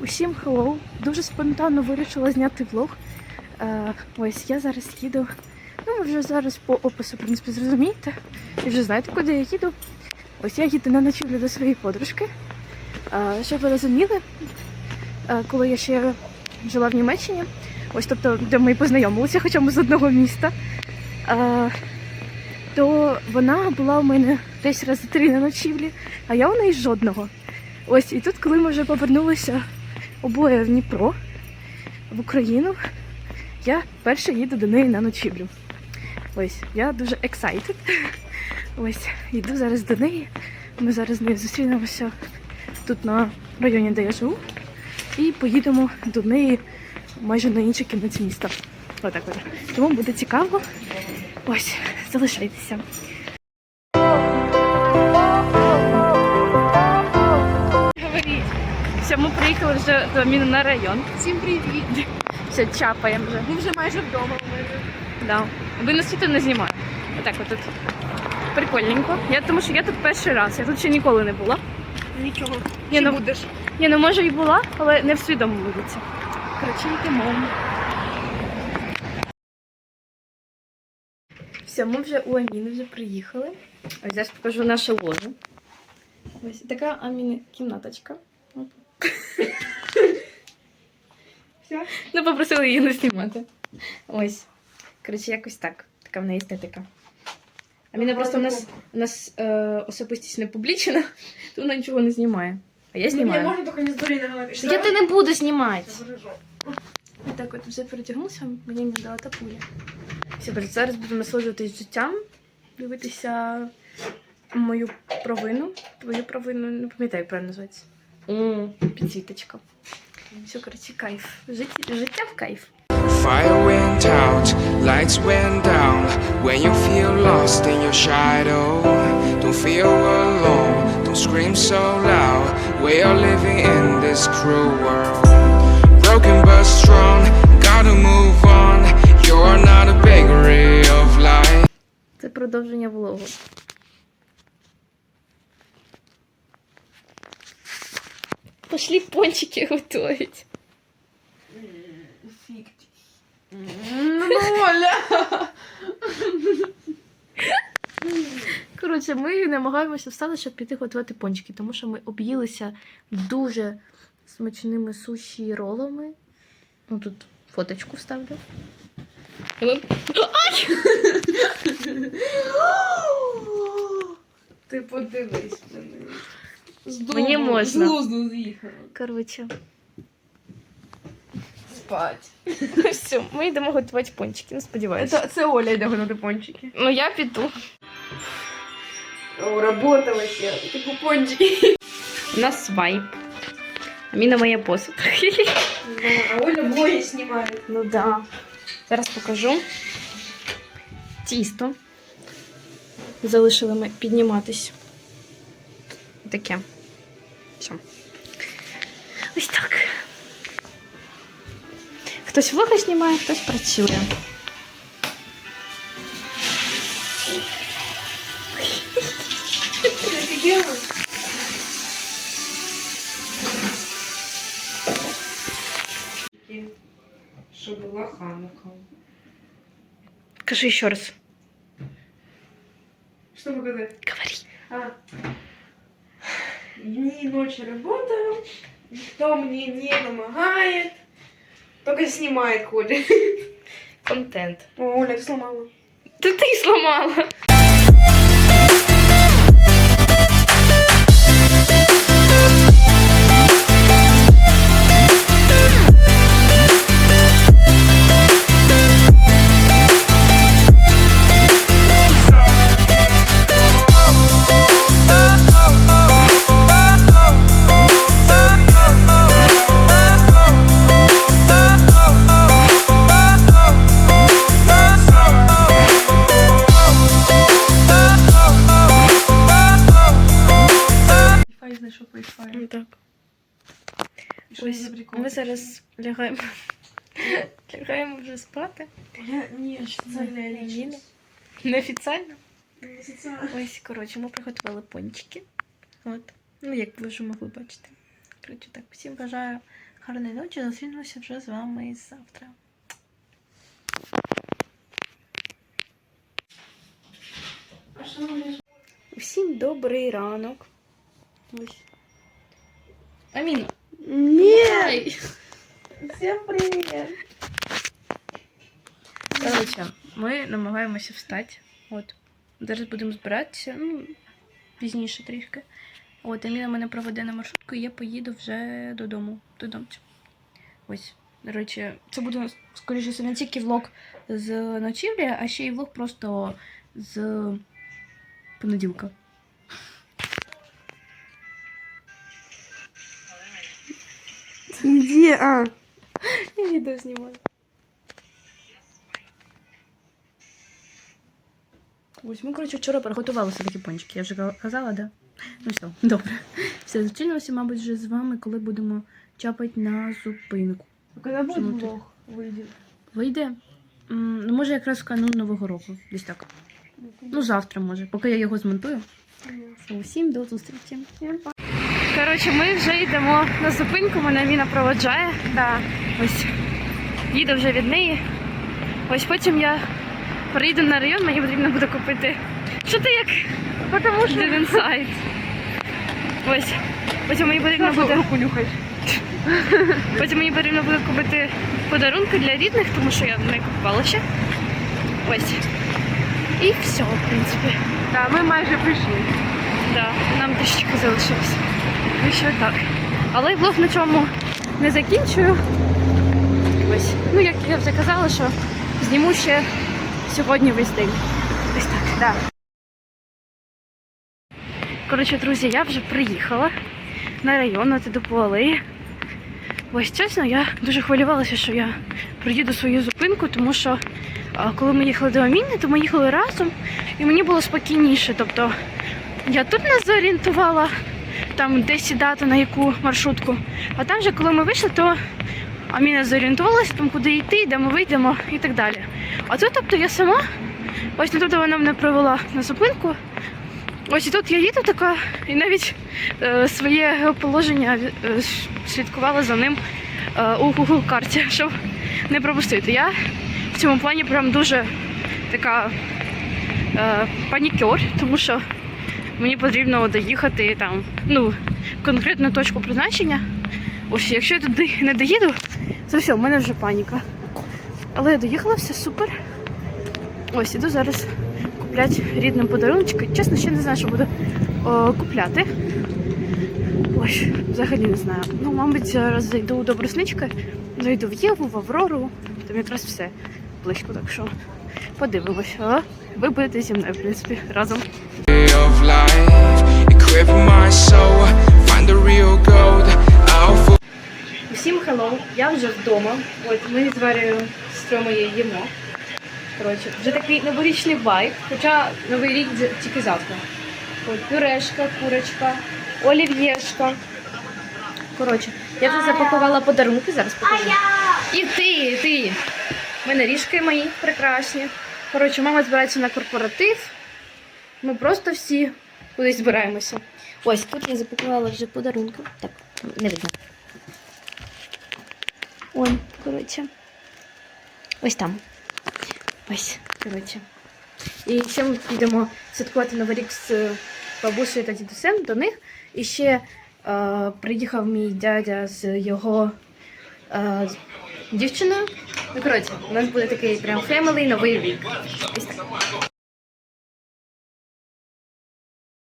Усім хеллоу. Дуже спонтанно вирішила зняти влог. Е, ось я зараз їду. Ну, ви вже зараз по опису, в принципі, зрозумієте. І вже знаєте, куди я їду. Ось я їду на ночівлю до своєї подружки. Е, щоб ви розуміли, е, коли я ще жила в Німеччині, ось тобто, де ми познайомилися, хоча ми з одного міста. Е, то вона була у мене десь рази три на ночівлі, а я у неї жодного. Ось і тут, коли ми вже повернулися обоє в Дніпро, в Україну, я перше їду до неї на ночівлю. Ось, я дуже excited. Ось, йду зараз до неї. Ми зараз з нею зустрінемося тут на районі, де я живу, і поїдемо до неї майже на інший кінець міста. Отак от. Тому буде цікаво. Ось, залишайтеся. Все, ми приїхали вже до Міни на район. Всім привіт! Все, чапаємо вже. Ми вже майже вдома у мене. Да. Ви на світло не знімаю. Отак от тут. Прикольненько. Я тому що я тут перший раз, я тут ще ніколи не була. Нічого. Ні, Чи ну- будеш? Ні, ну може і була, але не в свідому вулиці. Коротше, йдемо. Все, ми вже у Аміни вже приїхали. Ось зараз покажу наше ложе. Ось така Аміни кімнаточка. Все? Ну, попросили її не знімати. Ось. Коротше, якось так. Така в неї естетика. Аміна просто у нас, у нас е, особистість не публічна, то вона нічого не знімає. А я Мені знімаю. можна тільки не здурі на голові. Я ти не буду знімати. Хорошо. Так от вже перетягнувся, мені не дала та пуля. Все, бережіть, зараз буду насолоджуватись життям, дивитися мою провину. Твою провину, не пам'ятаю, як правильно називається. О, підсвіточка. Все, коротше, кайф. Життя, життя в кайф. Fire went out, lights went down. When you feel lost in your shadow, don't feel alone, don't scream so loud. We are living in this cruel world. Broken but strong, gotta move on. You're not a bakery of life. Це продовження влогу. Пошли пончики готовить. Ну, Оля! Коротше, ми намагаємося встати, щоб піти готувати пончики, тому що ми об'їлися дуже смачними суші ролами. Ну тут фоточку вставлю. І ми- Ти подивись З Мені можна. З глузду з'їхала. Коротше, Спать. все, ми йдемо готувати пончики, ну сподіваюся. Це, це Оля йде готувати пончики. Ну я піду. О, робота вообще. Ти купончики. У нас вайп. Аміна моя посуд. А Оля блоги знімає. Ну да. Зараз покажу. Тісто. Залишили ми підніматись. Таке. Все. Ось так. Хтось влоги знімає, хтось працює. Офігенно. Що була Ханука. Кажи ще раз. Что показать? Говори. А. Дни и ночи работаю. Никто мне не помогает. Только снимает ходит. Контент. О, Оля, сломала. Да ты сломала. Ось ми зараз лягаємо. Лягаємо вже спати. Я Ні. Неофіційно. Не официально. Ось, коротше, ми приготували пончики. От. Ну, як ви вже могли бачити. Коротше, так, всім бажаю гарної ночі. Зустрінемося вже з вами завтра. Всім добрий ранок. Ось. Аміна. Ні! Всем привет. Коротше, ми намагаємося встати. От. Зараз будемо збиратися, ну, пізніше трішки. От, Аміна мене проведе на маршрутку, і я поїду вже додому. Додому. Ось. До речі, це буде, скоріше все, не тільки влог з ночівлі, а ще й влог просто з понеділка. Іди, а. Я відео знімаю. Ось ми, коротше, вчора приготували собі пончики. Я вже казала, да? Ну все, добре. Все, зустрінемося, мабуть, вже з вами, коли будемо чапати на зупинку. Когда будет Почему ты? влог выйдет? Вийде? М, Ну, може, якраз в канун Нового року. Десь так. Ну, завтра, може, поки я його змонтую. Усім до зустрічі. Коротше, ми вже йдемо на зупинку, мене Аміна проводжає. Да. Ось їду вже від неї. Ось потім я приїду на район, мені потрібно буде купити. Що ти як? Потому что... Один сайт. Ось. Потім мені потрібно буде. руку нюхать. Потім мені потрібно буде купити подарунки для рідних, тому що я не купувала ще. Ось. І все, в принципі. Да, мы майже пришли. Да, нам трішечки залишилось. І що так. Але й влог на чому не закінчую. Ось. Ну, як я вже казала, що зніму ще сьогодні весь день. Ось так. Да. Коротше, друзі, я вже приїхала на район, іду по алеї. Ось чесно, я дуже хвилювалася, що я приїду свою зупинку, тому що коли ми їхали до Аміни, то ми їхали разом, і мені було спокійніше. Тобто я тут нас зорієнтувала, там де сідати, на яку маршрутку. А там же, коли ми вийшли, то Аміна зорієнтувалася, там куди йти, де ми вийдемо і так далі. А тут, тобто, я сама, ось тобто вона мене привела на зупинку. Ось і тут я їду така, і навіть е, своє геоположення е, слідкувала за ним е, у Google карті, щоб не пропустити. Я в цьому плані прям дуже така е, панікер, тому що мені потрібно доїхати там, ну, в конкретну точку призначення. Ось, якщо я туди не доїду, то все, в мене вже паніка. Але я доїхала, все супер. Ось, іду зараз купляти рідним подарунки. Чесно, ще не знаю, що буду о, купляти. Ось, взагалі не знаю. Ну, мабуть, зараз зайду у доброснички, зайду в Єву, в Аврору. Там якраз все близько, так що подивимося. А ви будете зі мною, в принципі, разом. Усім hello, я вже вдома. От ми з Варею стромою їмо. Коротше, вже такий новорічний вайб, хоча новий рік тільки завтра. От пюрешка, курочка, олів'єшка. Коротше, я вже запакувала подарунки, зараз покажу. І ти, і ти. У мене ріжки мої прекрасні. Коротше, мама збирається на корпоратив. Ми просто всі кудись збираємося. Ось тут я запакувала вже подарунки. Так, не видно. Ой, коротше. Ось там. Ось, коротше. І ще ми підемо святкувати Новий рік з е, бабусею та дідусем до них. І ще е, приїхав мій дядя з його е, дівчиною. Ну, коротше, у нас буде такий прям фемелий новий рік. Ось.